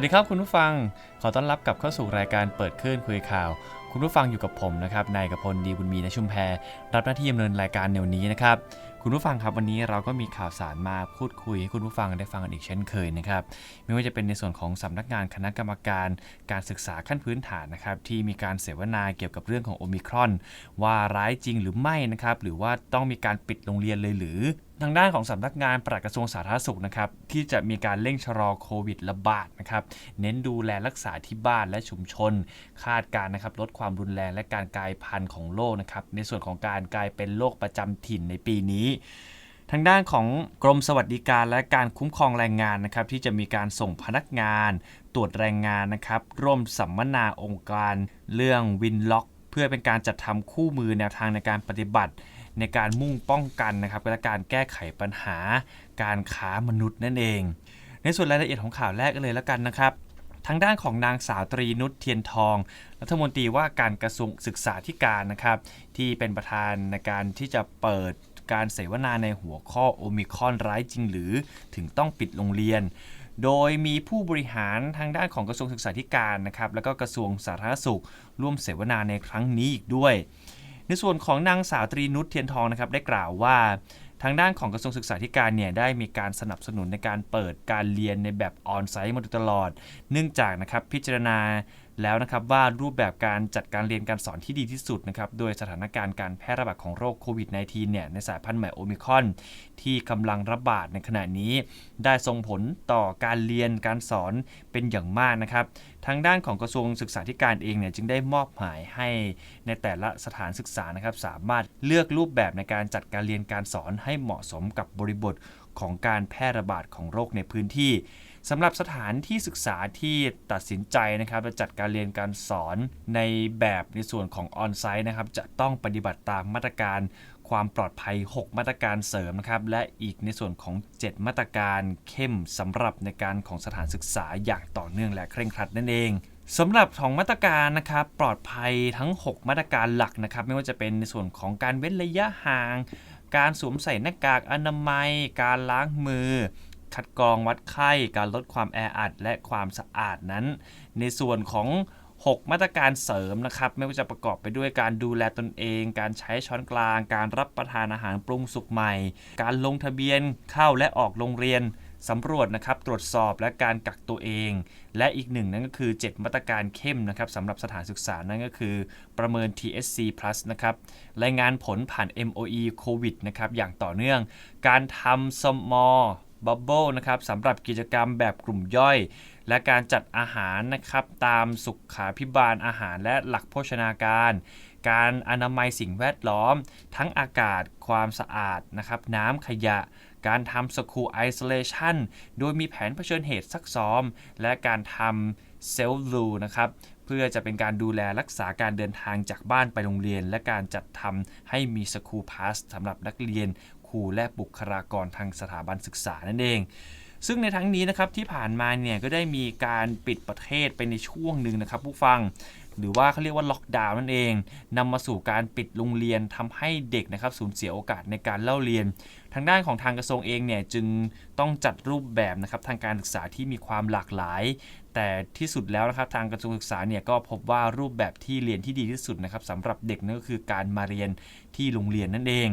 วัสดีครับคุณผู้ฟัง ขอต้อนรับกลับเข้าสู่รายการเปิดคลื่นคุยข่าว คุณผู้ฟังอยู่กับผมนะครับ นายกพลดีบุญมีนชุมแพรรับหน้าที่ดำเนินรายการแนวนี้นะครับ คุณผู้ฟังครับวันนี้เราก็มีข่าวสารมาพูดคุยให้คุณผู้ฟังได้ฟังกันอีกเช่นเคยนะครับไม่ว่าจะเป็นในส่วนของสำนักงานคณะกรรมการการศึกษาขั้นพื้นฐานนะครับที่มีการเสวนาเกี่ยวกับเรื่องของโอมิครอน ว่าร้ายจริงหรือไม่นะครับหรือว่าต้องมีการปิดโรงเรียนเลยหรือทางด้านของสำนักงานปลัดกระทรวงสาธารณสุขนะครับที่จะมีการเร่งชะลอโควิดระบาดนะครับเน้นดูแลรักษาที่บ้านและชุมชน คาดการณ์นะครับลดความรุนแรงและการกลายพันธุ์ของโรคนะครับในส่วนของการกลายเป็นโรคประจำถิ่นในปีนี้ทางด้านของกรมสวัสดิการและการคุ้มครองแรงงานนะครับที่จะมีการส่งพนักงานตรวจแรงงานนะครับร่วมสัมมนาองค์การเรื่องวินล็อก เพื่อเป็นการจัดทำคู่มือแนวทางในการปฏิบัติ ในการมุ่งป้องกันนะครับและการแก้ไขปัญหา การค้ามนุษย์นั่นเอง ในส่วนรายละเอียดของข่าวแรกกันเลยแล้วกันนะครับทางด้านของนางสาวตรีนุชเทียนทอง รัฐมนตรีว่าการกระทรวงศึกษาธิการนะครับที่เป็นประธานในการที่จะเปิด การเสวนาในหัวข้อโอมิคอนร้ายจริงหรือถึงต้องปิดโรงเรียน โดยมีผู้บริหารทางด้านของกระทรวงศึกษาธิการนะครับแล้วก็กระทรวงสาธารณสุข ร่วมเสวนาในครั้งนี้อีกด้วยในส่วนของนางสาวตรีนุชเทียนทองนะครับได้กล่าวว่า ทางด้านของกระทรวงศึกษาธิการเนี่ยได้มีการสนับสนุนในการเปิดการเรียนในแบบออนไซต์มาตลอด เนื่องจากนะครับพิจารณา แล้วนะครับว่ารูปแบบการจัดการเรียนการสอนที่ดีที่สุดนะครับโดยสถานการณ์การแพร่ระบาดของโรคโควิด -19 เนี่ยในสายพันธุ์ใหม่โอมิคอนที่กำลังระบาดในขณะนี้ ได้ส่งผลต่อการเรียนการสอนเป็นอย่างมากนะครับทางด้านของกระทรวงศึกษาธิการเองเนี่ยจึงได้มอบหมายให้ในแต่ละสถานศึกษานะครับสามารถเลือกรูปแบบในการจัดการเรียนการสอนให้เหมาะสมกับบริบทของการแพร่ระบาดของโรคในพื้นที่ สำหรับสถานที่ศึกษาที่ตัดสินใจนะครับจะจัดการเรียนการสอนในแบบในส่วนของออนไซต์นะครับจะต้องปฏิบัติตามมาตรการความปลอดภัย 6 มาตรการเสริมนะครับและอีกในส่วนของ 7 มาตรการเข้มสำหรับในการของสถานศึกษาอย่างต่อเนื่องและเคร่งครัดนั่นเองสำหรับของมาตรการนะครับปลอดภัยทั้ง 6 มาตรการหลักนะครับ ไม่ว่าจะเป็นในส่วนของการเว้นระยะห่าง การสวมใส่หน้ากากอนามัย การล้างมือ คัดกรองวัดไข้ การลดความแออัด และความสะอาดนั้น ในส่วนของ 6 มาตรการเสริมนะครับ ไม่ว่าจะประกอบไปด้วยการดูแลตนเอง การใช้ช้อนกลาง การรับประทานอาหารปรุงสุกใหม่ การลงทะเบียนเข้าและออกโรงเรียนสำรวจนะครับตรวจสอบและการกักตัวเอง และอีกหนึ่งนั่นก็คือ 7 มาตรการเข้มนะครับสำหรับสถานศึกษานั่นก็คือ ประเมิน TSC plus นะครับรายงานผลผ่าน MOE โควิดนะครับอย่างต่อเนื่อง การทำสมม small bubble นะครับสำหรับกิจกรรมแบบกลุ่มย่อย และการจัดอาหารนะครับตามสุขาพิบาลอาหารและหลักโภชนาการ การอนามัยสิ่งแวดล้อม ทั้งอากาศความสะอาดนะครับน้ำขยะ การทำสคูไอโซเลชันโดยมีแผนเผชิญเหตุซักซ้อม และการทำเซลล์ลูนะครับเพื่อจะเป็นการดูแลรักษาการเดินทางจากบ้านไปโรงเรียน และการจัดทำให้มีสคูลพาสสำหรับนักเรียน ครูและบุคลากรทางสถาบันศึกษานั่นเอง ซึ่งในทั้งนี้นะครับที่ผ่านมาเนี่ยก็ได้มีการปิดประเทศไปในช่วงหนึ่งนะครับผู้ฟังหรือว่าเขาเรียกว่าล็อกดาวน์นั่นเองนำมาสู่การปิดโรงเรียนทำให้เด็กนะครับสูญเสียโอกาสในการเล่าเรียน ทางด้านของทางกระทรวงเองเนี่ยจึงต้องจัดรูปแบบนะครับทางการศึกษาที่มีความหลากหลาย แต่ที่สุดแล้วนะครับทางกระทรวงศึกษาเนี่ยก็พบว่ารูปแบบที่เรียนที่ดีที่สุดนะครับสำหรับเด็กนั่นก็คือการมาเรียนที่โรงเรียนนั่นเอง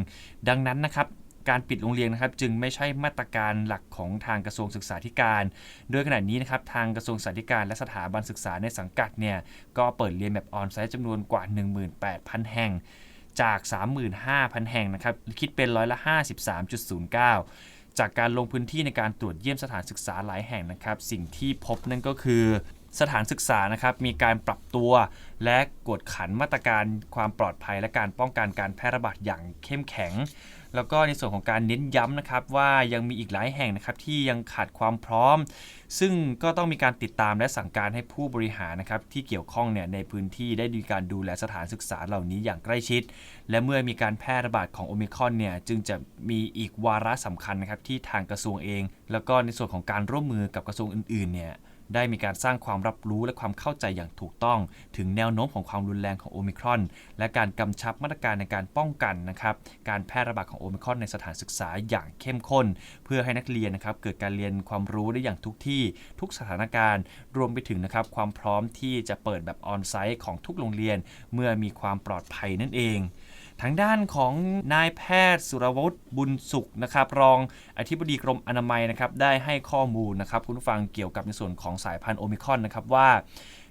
ดังนั้นนะครับ การปิดโรงเรียนนะครับจึงไม่ใช่มาตรการหลักของทางกระทรวงศึกษาธิการ โดยขณะนี้นะครับทางกระทรวงศึกษาธิการและสถาบันศึกษาในสังกัดเนี่ยก็เปิดเรียนแบบออนไซต์จำนวนกว่า 18,000 แห่ง จาก 35,000 แห่งนะครับคิดเป็นร้อยละ 53.09 จากการลงพื้นที่ในการตรวจเยี่ยมสถานศึกษาหลายแห่งนะครับ สิ่งที่พบนั่นก็คือ สถานศึกษานะครับมีการปรับตัว และกวดขันมาตรการความปลอดภัย และการป้องกันการแพร่ระบาดอย่างเข้มแข็ง แล้วก็ในส่วนของการเน้นย้ำนะครับว่ายังมีอีกหลายแห่งนะครับที่ยังขาดความพร้อม ซึ่งก็ต้องมีการติดตามและสั่งการให้ผู้บริหารนะครับที่เกี่ยวข้องเนี่ยในพื้นที่ได้มีการดูแลสถานศึกษาเหล่านี้อย่างใกล้ชิด และเมื่อมีการแพร่ระบาดของโอมิครอนเนี่ยจึงจะมีอีกวาระสำคัญนะครับที่ทางกระทรวงเอง แล้วก็ในส่วนของการร่วมมือกับกระทรวงอื่นๆเนี่ย ได้มีการสร้างความรับรู้และความเข้าใจอย่างถูกต้อง ถึงแนวโน้มของความรุนแรงของโอมิครอน และการกำชับมาตรการในการป้องกันนะครับการแพร่ระบาดของโอมิครอนในสถานศึกษาอย่างเข้มข้น เพื่อให้นักเรียนนะครับเกิดการเรียนความรู้ได้อย่างทุกที่ทุกสถานการณ์ รวมไปถึงนะครับความพร้อมที่จะเปิดแบบออนไซต์ของทุกโรงเรียน เมื่อมีความปลอดภัยนั่นเอง ทางด้านของนายแพทย์สุรวุฒิบุญสุขนะครับ รองอธิบดีกรมอนามัยนะครับได้ให้ข้อมูลนะครับคุณผู้ฟังเกี่ยวกับในส่วนของสายพันธุ์โอมิครอนนะครับว่า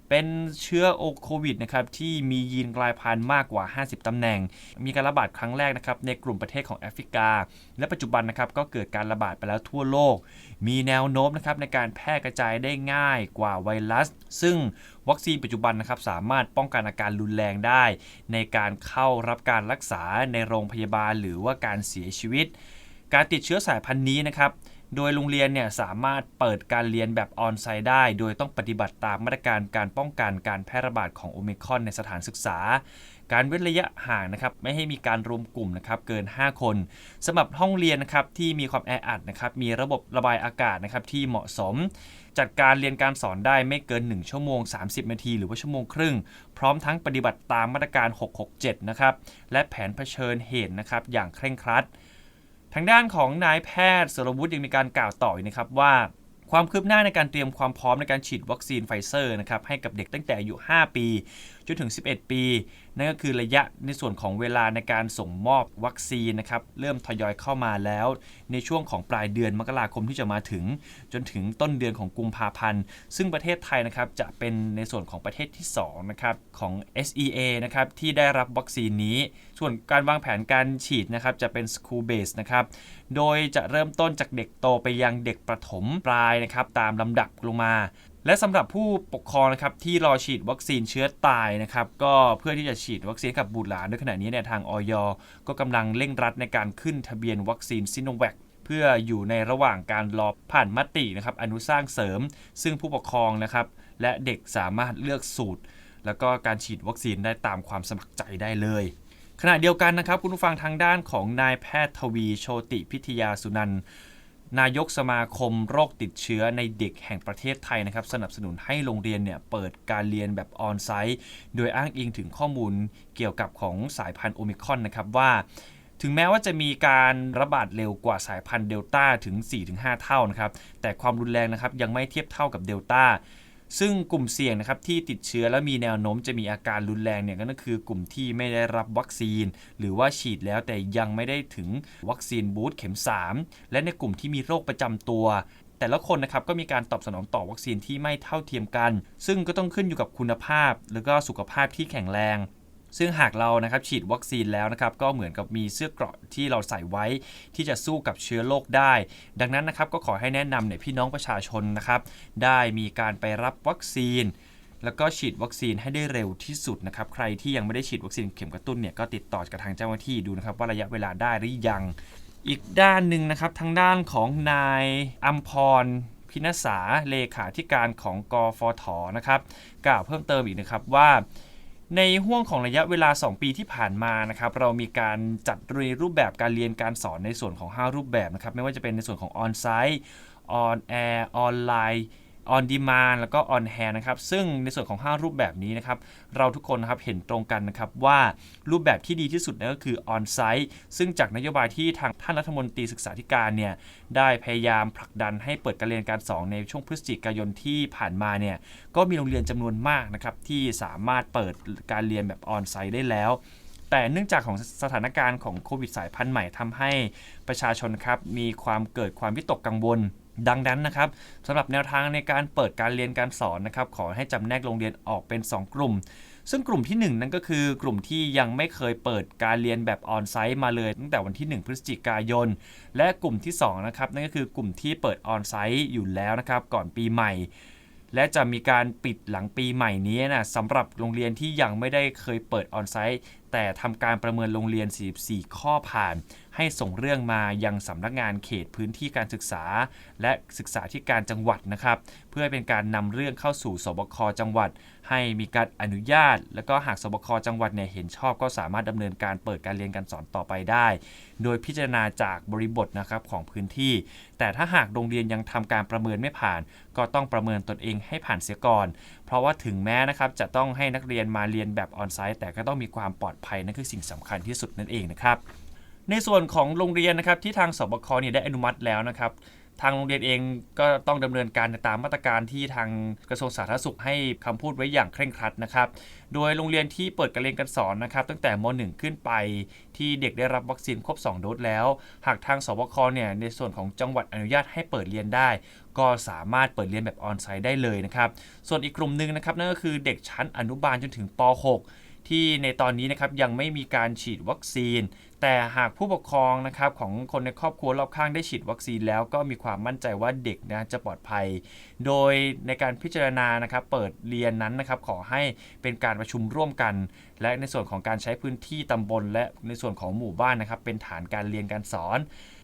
เป็นเชื้อโอโควิดนะครับที่มียีนกลายพันธุ์มากกว่า 50 ตำแหน่ง มีการระบาดครั้งแรกนะครับในกลุ่มประเทศของแอฟริกา และปัจจุบันนะครับก็เกิดการระบาดไปแล้วทั่วโลก มีแนวโน้มนะครับในการแพร่กระจายได้ง่ายกว่าไวรัส ซึ่งวัคซีนปัจจุบันนะครับสามารถป้องกันอาการรุนแรงได้ ในการเข้ารับการรักษาในโรงพยาบาล หรือว่าการเสียชีวิต การติดเชื้อสายพันธุ์นี้นะครับ โดยโรงเรียนเนี่ยสามารถเปิดการเรียนแบบออนไซต์ได้ โดยต้องปฏิบัติตามมาตรการการป้องกันการแพร่ระบาดของโอมิครอนในสถานศึกษา การเว้นระยะห่างนะครับไม่ให้มีการรวมกลุ่มนะครับเกิน 5 คนสำหรับห้องเรียนนะครับที่มีความแออัดนะครับมีระบบระบายอากาศนะครับที่เหมาะสม จัดการเรียนการสอนได้ไม่เกิน 1 ชั่วโมง 30 นาที หรือว่าชั่วโมงครึ่ง พร้อมทั้งปฏิบัติตามมาตรการ 667 นะครับและแผนเผชิญเหตุนะครับอย่างเคร่งครัด ทางด้านของนายแพทย์สรวุฒิยังมีการกล่าวต่ออีกนะครับว่า ความคืบหน้าในการเตรียมความพร้อมในการฉีดวัคซีนไฟเซอร์นะครับให้กับเด็กตั้งแต่อายุ 5 ปี จนถึง 11 ปี นั่นก็คือระยะในส่วนของเวลาในการส่งมอบวัคซีนนะครับเริ่มทยอยเข้ามาแล้ว ในช่วงของปลายเดือนมกราคมที่จะมาถึง จนถึงต้นเดือนของกุมภาพันธ์ ซึ่งประเทศไทยนะครับจะเป็นในส่วนของประเทศที่2นะครับของ SEA นะครับที่ได้รับวัคซีนนี้ ส่วนการวางแผนการฉีดนะครับจะเป็น school base นะครับโดยจะเริ่มต้นจากเด็กโตไปยังเด็กประถมปลายนะครับตามลำดับลงมา และสำหรับผู้ปกครองนะครับที่รอฉีดวัคซีนเชื้อตายนะครับก็เพื่อที่จะฉีดวัคซีนกับบุตรหลานด้วยขณะนี้เนี่ยทางออยก็กำลังเร่งรัดในการขึ้นทะเบียนวัคซีนซิโนแวคเพื่ออยู่ในระหว่างการรอผ่านมตินะครับอนุสร้างเสริม ซึ่งผู้ปกครองนะครับและเด็กสามารถเลือกสูตร แล้วก็การฉีดวัคซีนได้ตามความสมัครใจได้เลยขณะเดียวกันนะครับคุณผู้ฟังทางด้านของนายแพทย์ทวีโชติพิทยาสุนันท์ นายกสมาคมโรคติดเชื้อในเด็กแห่งประเทศไทยนะครับ สนับสนุนให้โรงเรียนเนี่ยเปิดการเรียนแบบออนไซต์ โดยอ้างอิงถึงข้อมูลเกี่ยวกับของสายพันธุ์โอมิคอนนะครับว่า ถึงแม้ว่าจะมีการระบาดเร็วกว่าสายพันธุ์เดลต้าถึง 4-5 เท่านะครับ แต่ความรุนแรงนะครับยังไม่เทียบเท่ากับเดลต้า ซึ่งกลุ่มเสี่ยงนะครับที่ติดเชื้อและมีแนวโน้มจะมีอาการรุนแรงเนี่ยก็คือกลุ่มที่ไม่ได้รับวัคซีน หรือว่าฉีดแล้วแต่ยังไม่ได้ถึงวัคซีนบูสต์เข็ม 3 และในกลุ่มที่มีโรคประจำตัวแต่ละคนนะครับก็มีการตอบสนองต่อวัคซีนที่ไม่เท่าเทียมกัน ซึ่งก็ต้องขึ้นอยู่กับคุณภาพ แล้วก็สุขภาพที่แข็งแรง ซึ่งหากเรานะครับฉีดวัคซีนแล้วนะครับก็เหมือนกับมีเสื้อเกราะที่เราใส่ไว้ ที่จะสู้กับเชื้อโรคได้ ดังนั้นนะครับก็ขอให้แนะนำเนี่ยพี่น้องประชาชนนะครับ ได้มีการไปรับวัคซีน แล้วก็ฉีดวัคซีนให้ได้เร็วที่สุดนะครับใครที่ยังไม่ได้ฉีดวัคซีนเข็มกระตุ้นเนี่ยก็ติดต่อกับทางเจ้าหน้าที่ดูนะครับว่าระยะเวลาได้หรือยัง อีกด้านหนึ่งนะครับทางด้านของนายอัมพรพินสาเลขาธิการของกฟทนะครับกล่าวเพิ่มเติมอีกนะครับว่า ในห่วงของระยะเวลา 2 ปีที่ผ่านมานะครับเรามีการจัดในรูปแบบการเรียนการสอนในส่วนของ 5 รูปแบบนะครับไม่ว่าจะเป็นในส่วนของออนไซต์ออนแอร์ออนไลน์ ออนดีมานแล้วก็ออนแฮนะครับซึ่งในส่วนของ 5 รูปแบบนี้นะครับเราทุกคนนะครับเห็นตรงกันนะครับว่ารูปแบบที่ดีที่สุดนั่นก็คือออนไซต์ซึ่งจากนโยบายที่ทางท่านรัฐมนตรีศึกษาธิการเนี่ยได้พยายามผลักดันให้เปิดการเรียนการสอนในช่วงพฤศจิกายนที่ผ่านมาเนี่ยก็มีโรงเรียนจำนวนมากนะครับที่สามารถเปิดการเรียนแบบออนไซต์ได้แล้วแต่เนื่องจากของสถานการณ์ของโควิดสายพันธุ์ใหม่ทำให้ประชาชนครับมีความเกิดความวิตกกังวล ดังนั้นนะครับสำหรับแนวทางในการเปิดการเรียนการสอนนะครับขอให้จำแนกโรงเรียนออกเป็น 2 กลุ่ม ซึ่งกลุ่มที่ 1 นั่นก็คือกลุ่มที่ยังไม่เคยเปิดการเรียนแบบออนไซต์มาเลยตั้งแต่วันที่ 1 พฤศจิกายน และกลุ่มที่2นะครับนั่นก็คือกลุ่มที่เปิดออนไซต์อยู่แล้วนะครับก่อนปีใหม่ และจะมีการปิดหลังปีใหม่นี้นะสำหรับโรงเรียนที่ยังไม่ได้เคยเปิดออนไซต์แต่ทำการประเมินโรงเรียน 44 ข้อผ่าน ให้ส่งเรื่องมายังสำนักงานเขตพื้นที่การศึกษา และศึกษาธิการจังหวัดนะครับ เพื่อเป็นการนำเรื่องเข้าสู่สบคจังหวัด ให้มีการอนุญาต แล้วก็หากสบคจังหวัดเนี่ยเห็นชอบก็สามารถดำเนินการเปิดการเรียนการสอนต่อไปได้ โดยพิจารณาจากบริบทนะครับของพื้นที่ แต่ถ้าหากโรงเรียนยังทำการประเมินไม่ผ่าน ก็ต้องประเมินตนเองให้ผ่านเสียก่อน เพราะว่าถึงแม้นะครับจะต้องให้นักเรียนมาเรียนแบบออนไซต์แต่ก็ต้องมีความปลอดภัยนั่นคือสิ่งสำคัญที่สุดนั่นเองนะครับ ในส่วนของโรงเรียนนะครับที่ทางสบคเนี่ยได้อนุมัติแล้วนะครับ ทางโรงเรียนเองก็ต้องดำเนินการตามมาตรการที่ทางกระทรวงสาธารณสุขให้คำพูดไว้อย่างเคร่งครัดนะครับ โดยโรงเรียนที่เปิดการเรียนการสอนนะครับ ตั้งแต่ม .1 ขึ้นไป ที่เด็กได้รับวัคซีนครบ 2 โดสแล้ว หากทางสบคเนี่ยในส่วนของจังหวัดอนุญาตให้เปิดเรียนได้ ก็สามารถเปิดเรียนแบบออนไซต์ได้เลยนะครับ ส่วนอีกกลุ่มหนึ่งนะครับนั่นก็คือเด็กชั้นอนุบาลจนถึงป .6 ที่ในตอนนี้นะครับยังไม่มีการฉีดวัคซีน แต่หากผู้ปกครองนะครับของคนในครอบครัวรอบข้างได้ฉีดวัคซีนแล้วก็มีความมั่นใจว่าเด็กนะจะปลอดภัย โดยในการพิจารณานะครับเปิดเรียนนั้นนะครับขอให้เป็นการประชุมร่วมกัน และในส่วนของการใช้พื้นที่ตำบล และในส่วนของหมู่บ้านนะครับเป็นฐานการเรียนการสอน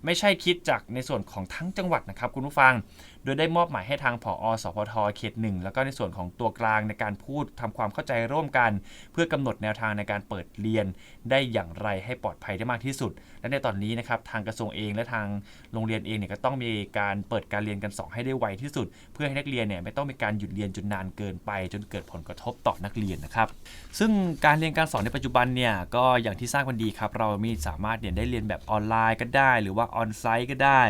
ไม่ใช่คิดจากในส่วนของทั้งจังหวัดนะครับคุณผู้ฟัง โดยได้มอบหมายให้ทางผอสพทเขตหนึ่งแล้วก็ในส่วนของตัวกลางในการพูดทำความเข้าใจร่วมกัน เพื่อกำหนดแนวทางในการเปิดเรียนได้อย่างไรให้ปลอดภัยได้มากที่สุด และในตอนนี้นะครับทางกระทรวงเองและทางโรงเรียนเองเนี่ยก็ต้องมีการเปิดการเรียนการสอนให้ได้ไวที่สุด เพื่อให้นักเรียนเนี่ยไม่ต้องมีการหยุดเรียนจนนานเกินไป จนเกิดผลกระทบต่อนักเรียนนะครับ ซึ่งการเรียนการสอนในปัจจุบันเนี่ยก็อย่างที่ทราบกันดีครับ เรามีสามารถเนี่ยได้เรียนแบบออนไลน์ก็ได้ หรือว่าออนไซต์ก็ได้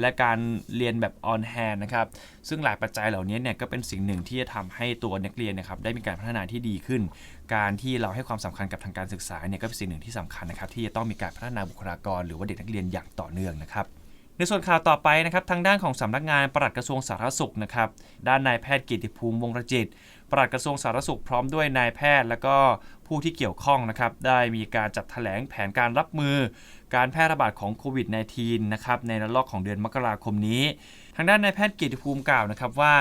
และการเรียนแบบออนแฮนนะครับ ซึ่งหลายปัจจัยเหล่านี้เนี่ยก็เป็นสิ่งหนึ่งที่จะทำให้ตัวนักเรียนนะครับได้มีการพัฒนาที่ดีขึ้น การที่เราให้ความสำคัญกับทางการศึกษาเนี่ยก็เป็นสิ่งหนึ่งที่สำคัญนะครับที่จะต้องมีการพัฒนาบุคลากร หรือว่าเด็กนักเรียนอย่างต่อเนื่องนะครับในส่วนข่าวต่อไปนะครับทางด้านของสำนักงานปลัดกระทรวงสาธารณสุขนะครับด้านนายแพทย์กิติภูมิวงศรจิตปลัดกระทรวงสาธารณสุขพร้อมด้วยนายแพทย์ และก็ผู้ที่เกี่ยวข้องนะครับได้มีการจัดแถลงแผนการรับมือ การแพร่ระบาดของโควิด -19 นะครับในระลอกของเดือนมกราคมนี้ ทางด้านนายแพทย์กิติภูมิกล่าวนะครับว่า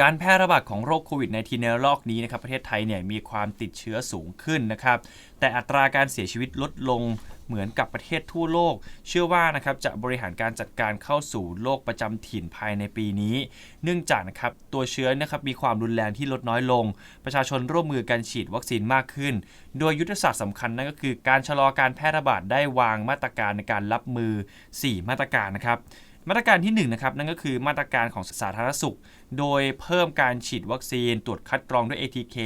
การแพร่ระบาดของโรคโควิด -19 ในระลอกนี้นะครับประเทศไทยเนี่ยมีความติดเชื้อสูงขึ้นนะครับ แต่อัตราการเสียชีวิตลดลงเหมือนกับประเทศทั่วโลก เชื่อว่านะครับจะบริหารการจัดการเข้าสู่โรคประจำถิ่นภายในปีนี้ เนื่องจากนะครับตัวเชื้อนะครับมีความรุนแรงที่ลดน้อยลง ประชาชนร่วมมือกันฉีดวัคซีนมากขึ้น โดยยุทธศาสตร์สำคัญนั่นก็คือ การชะลอการแพร่ระบาดได้วางมาตรการในการรับมือ 4 มาตรการนะครับ มาตรการที่1นะครับนั่นก็คือมาตรการของสาธารณสุข โดยเพิ่มการฉีดวัคซีน ตรวจคัดกรองด้วย ATK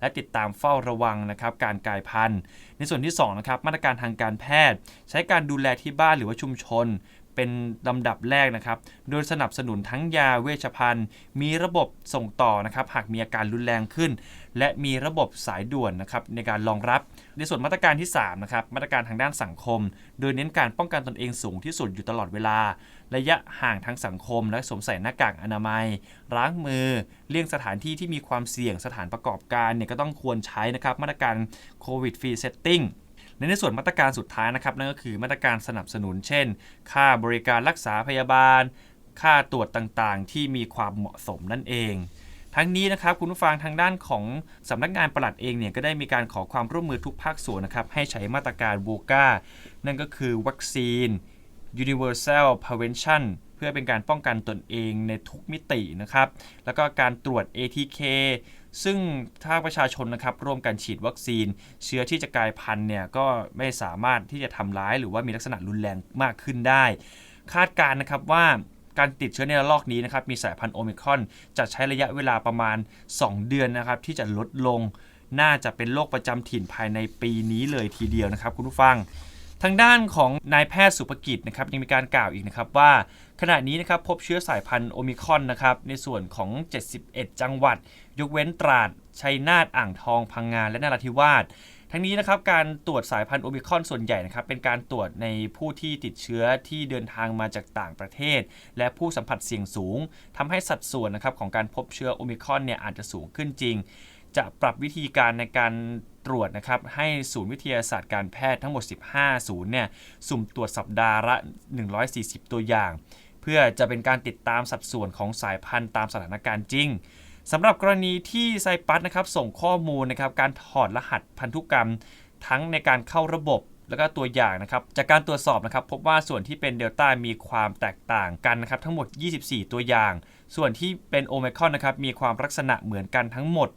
และติดตามเฝ้าระวังนะครับการกลายพันธุ์ ในส่วนที่2นะครับมาตรการทางการแพทย์ ใช้การดูแลที่บ้านหรือว่าชุมชน เป็นลำดับแรกนะครับ โดยสนับสนุนทั้งยาเวชภัณฑ์ มีระบบส่งต่อนะครับหากมีอาการรุนแรงขึ้น และมีระบบสายด่วนนะครับในการรองรับ ในส่วนมาตรการที่3นะครับมาตรการทางด้านสังคม โดยเน้นการป้องกันตนเองสูงที่สุดอยู่ตลอดเวลา ระยะห่างทางสังคม และสวมใส่หน้ากากอนามัย ล้างมือ เลี่ยงสถานที่ที่มีความเสี่ยงสถานประกอบการเนี่ยก็ต้องควรใช้นะครับมาตรการโควิดฟรีเซตติ้งและในส่วนมาตรการสุดท้ายนะครับนั่นก็คือมาตรการสนับสนุน เช่น ค่าบริการรักษาพยาบาล ค่าตรวจต่างๆ ที่มีความเหมาะสมนั่นเอง ทั้งนี้นะครับคุณผู้ฟังทางด้านของสำนักงานปลัดเองเนี่ยก็ได้มีการขอความร่วมมือทุกภาคส่วนนะครับให้ใช้มาตรการบูกานั่นก็คือวัคซีน universal prevention เพื่อเป็นการป้องกันตนเองในทุกมิตินะครับ แล้วก็การตรวจ ATK ซึ่งถ้าประชาชนนะครับร่วมกันฉีดวัคซีน เชื้อที่จะกลายพันธุ์เนี่ยก็ไม่สามารถที่จะทำร้ายหรือว่ามีลักษณะรุนแรงมากขึ้นได้ คาดการณ์นะครับว่าการติดเชื้อในระลอกนี้นะครับมีสายพันธุ์โอมิครอน จะใช้ระยะเวลาประมาณ 2 เดือนนะครับที่จะลดลง น่าจะเป็นโรคประจำถิ่นภายในปีนี้เลยทีเดียวนะครับคุณผู้ฟัง ทางด้านของนายแพทย์สุภกิจนะครับยังมีการกล่าวอีกนะครับว่าขณะนี้นะครับพบเชื้อสายพันธุ์โอมิคอนนะครับในส่วนของ 71 จังหวัด ยกเว้นตราดชัยนาทอ่างทองพังงานและนราธิวาสทั้งนี้นะครับการตรวจสายพันธุ์โอมิคอนส่วนใหญ่นะครับเป็นการตรวจในผู้ที่ติดเชื้อที่เดินทางมาจากต่างประเทศ และผู้สัมผัสเสี่ยงสูงทำให้สัดส่วนนะครับของการพบเชื้อโอมิคอนเนี่ยอาจจะสูงขึ้นจริง จะปรับวิธีการในการ ตรวจนะครับให้ศูนย์วิทยาศาสตร์การแพทย์ทั้งหมด 15 ศูนย์เนี่ยสุ่มตรวจสัปดาห์ละ 140 ตัวอย่าง เพื่อจะเป็นการติดตามสัดส่วนของสายพันธุ์ตามสถานการณ์จริงสำหรับกรณีที่ไซปัสนะครับส่งข้อมูลนะครับการถอดรหัสพันธุกรรม ทั้งในการเข้าระบบแล้วก็ตัวอย่างนะครับจากการตรวจสอบนะครับพบว่าส่วนที่เป็นเดลต้ามีความแตกต่างกันนะครับทั้งหมด 24 ตัวอย่าง ส่วนที่เป็นโอ i มครอนนะครับมีความลักษณะเหมือนกันทั้งหมด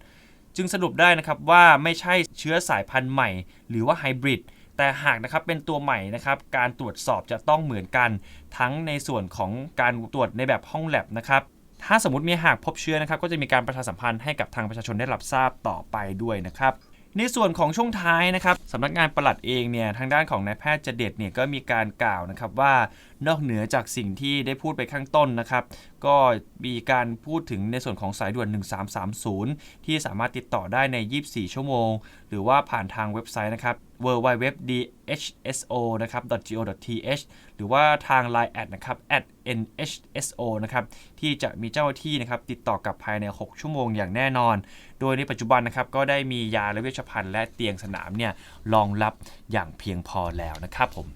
จึงสรุปได้นะครับว่าไม่ใช่เชื้อสายพันธุ์ใหม่ หรือว่าไฮบริดแต่หากนะครับเป็นตัวใหม่นะครับการตรวจสอบจะต้องเหมือนกัน ทั้งในส่วนของการตรวจในแบบห้องแลบนะครับถ้าสมมติมีหากพบเชื้อนะครับก็จะมีการประชาสัมพันธ์ให้กับทางประชาชนได้รับทราบต่อไปด้วยนะครับในส่วนของช่วงท้ายนะครับสำนักงานปลัดเองเนี่ยทางด้านของนายแพทย์เจเด็ดเนี่ยก็มีการกล่าวนะครับว่านอกเหนือจากสิ่งที่ได้พูดไปข้างต้นนะครับ ก็มีการพูดถึงในส่วนของสายด่วน 1330 ที่สามารถติดต่อได้ใน 24 ชั่วโมง หรือว่าผ่านทางเว็บไซต์นะครับ www.dhso นะครับ .go.th หรือว่าทาง Line แอดนะครับ @nhso นะครับ ที่จะมีเจ้าหน้าที่นะครับ ติดต่อกับภายใน 6 ชั่วโมงอย่างแน่นอน โดยในปัจจุบันนะครับ ก็ได้มียาและเวชภัณฑ์และเตียงสนามเนี่ยรองรับอย่างเพียงพอแล้วนะครับผม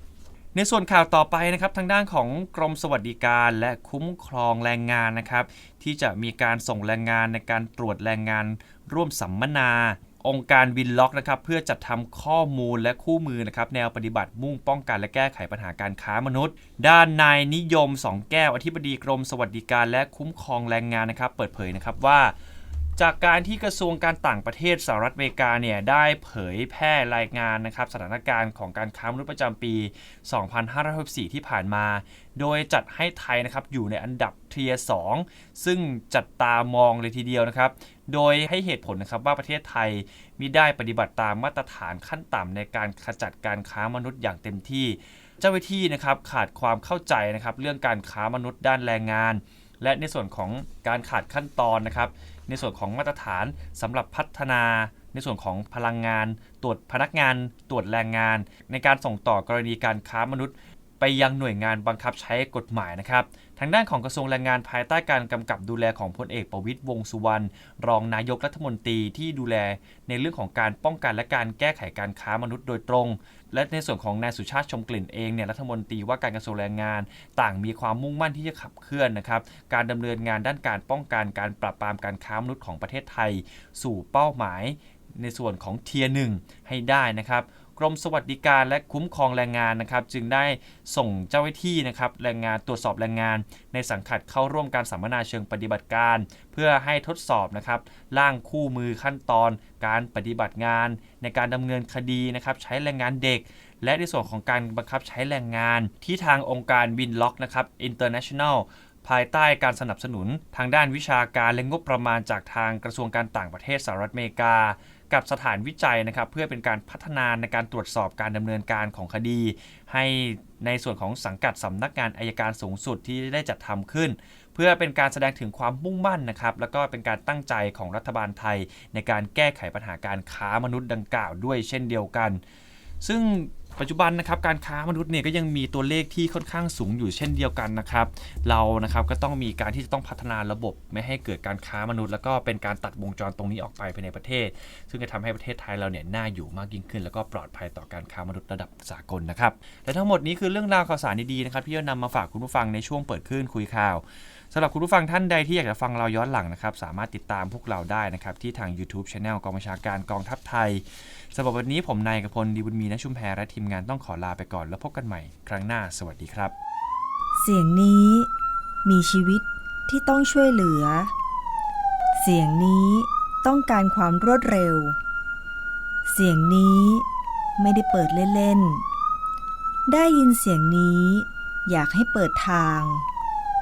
ในส่วนข่าวต่อไปนะครับทางด้านของกรมสวัสดิการและคุ้มครองแรงงานนะครับ ที่จะมีการส่งแรงงานในการตรวจแรงงานร่วมสัมมนา องค์การวินล็อกนะครับ เพื่อจัดทำข้อมูลและคู่มือนะครับ แนวปฏิบัติมุ่งป้องกันและแก้ไขปัญหาการค้ามนุษย์ ด้านนายนิยมสองแก้วอธิบดีกรมสวัสดิการและคุ้มครองแรงงานนะครับ เปิดเผยนะครับว่า จากการที่กระทรวงการต่างประเทศสหรัฐอเมริกาเนี่ยได้เผยแพร่รายงานนะครับสถานการณ์ของการค้ามนุษย์ประจำปี 2564 ที่ผ่านมา โดยจัดให้ไทยนะครับอยู่ในอันดับเทียร์2ซึ่งจัดตามองเลยทีเดียวนะครับ โดยให้เหตุผลนะครับว่าประเทศไทยมิได้ปฏิบัติตามมาตรฐานขั้นต่ำในการขจัดการค้ามนุษย์อย่างเต็มที่ เจ้าหน้าที่นะครับขาดความเข้าใจนะครับเรื่องการค้ามนุษย์ด้านแรงงาน และในส่วนของการขาดขั้นตอนนะครับ ในส่วนของมาตรฐานสำหรับพัฒนา ในส่วนของพลังงาน ตรวจพนักงาน ตรวจแรงงาน ในการส่งต่อกรณีการค้ามนุษย์ ไปยังหน่วยงานบังคับใช้กฎหมายนะครับ ทางด้านของกระทรวงแรงงานภายใต้การกำกับดูแลของพลเอกประวิตยวงสุวรรณรองนายกรัฐมนตรีที่ดูแลในเรื่องของการป้องกันและการแก้ไขการค้ามนุษย์โดยตรง และในส่วนของนายสุชาติชมกลิ่นเองเนี่ยรัฐมนตรีว่าการกระทรวงแรงงาน ต่างมีความมุ่งมั่นที่จะขับเคลื่อนนะครับการดำเนินงานด้านการป้องกันการปราบปรามการค้ามนุษย์ของประเทศไทย สู่เป้าหมายในส่วนของเทียร์หนึ่งให้ได้นะครับ กรมสวัสดิการและคุ้มครองแรงงานนะครับ จึงได้ส่งเจ้าหน้าที่นะครับแรงงานตรวจสอบแรงงาน ในสังกัดเข้าร่วมการสัมมนาเชิงปฏิบัติการ เพื่อให้ทดสอบนะครับร่างคู่มือขั้นตอน การปฏิบัติงาน ในการดำเนินคดีนะครับใช้แรงงานเด็ก และในส่วนของการบังคับใช้แรงงาน ที่ทางองค์การวินล็อกนะครับ International ภายใต้การสนับสนุนทางด้านวิชาการและงบประมาณจากทางกระทรวงการต่างประเทศสหรัฐอเมริกา กับสถานวิจัยนะครับ เพื่อเป็นการพัฒนาในการตรวจสอบการดำเนินการของคดี ให้ในส่วนของสังกัดสำนักงานอายการสูงสุดที่ได้จัดทำขึ้น เพื่อเป็นการแสดงถึงความมุ่งมั่นนะครับ แล้วก็เป็นการตั้งใจของรัฐบาลไทย ในการแก้ไขปัญหาการค้ามนุษย์ดังกล่าวด้วยเช่นเดียวกัน ซึ่ง ปัจจุบันนะครับการค้ามนุษย์เนี่ยก็ยังมีตัวเลขที่ค่อนข้างสูงอยู่เช่นเดียวกันนะครับ เรานะครับก็ต้องมีการที่จะต้องพัฒนาระบบไม่ให้เกิดการค้ามนุษย์ แล้วก็เป็นการตัดวงจรตรงนี้ออกไปภายในประเทศ ซึ่งจะทำให้ประเทศไทยเราเนี่ยน่าอยู่มากยิ่งขึ้น แล้วก็ปลอดภัยต่อการค้ามนุษย์ระดับสากลนะครับและทั้งหมดนี้คือเรื่องราวข่าวสารดีๆนะครับที่จะนำมาฝากคุณผู้ฟังในช่วงเปิดคลื่นคุยข่าว สำหรับคุณผู้ฟังท่านใดที่อยากจะฟังเราย้อนหลังนะครับ สามารถติดตามพวกเราได้นะครับ ที่ทาง YouTube Channel กองบัญชาการกองทัพไทยสำหรับวันนี้ผมนายกพลดีบุญมีและชุมแพรและทีมงานต้องขอลาไปก่อน แล้วพบกันใหม่ครั้งหน้า สวัสดีครับ เสียงนี้มีชีวิตที่ต้องช่วยเหลือ เสียงนี้ต้องการความรวดเร็ว เสียงนี้ไม่ได้เปิดเล่นๆได้ยินเสียงนี้อยากให้เปิดทาง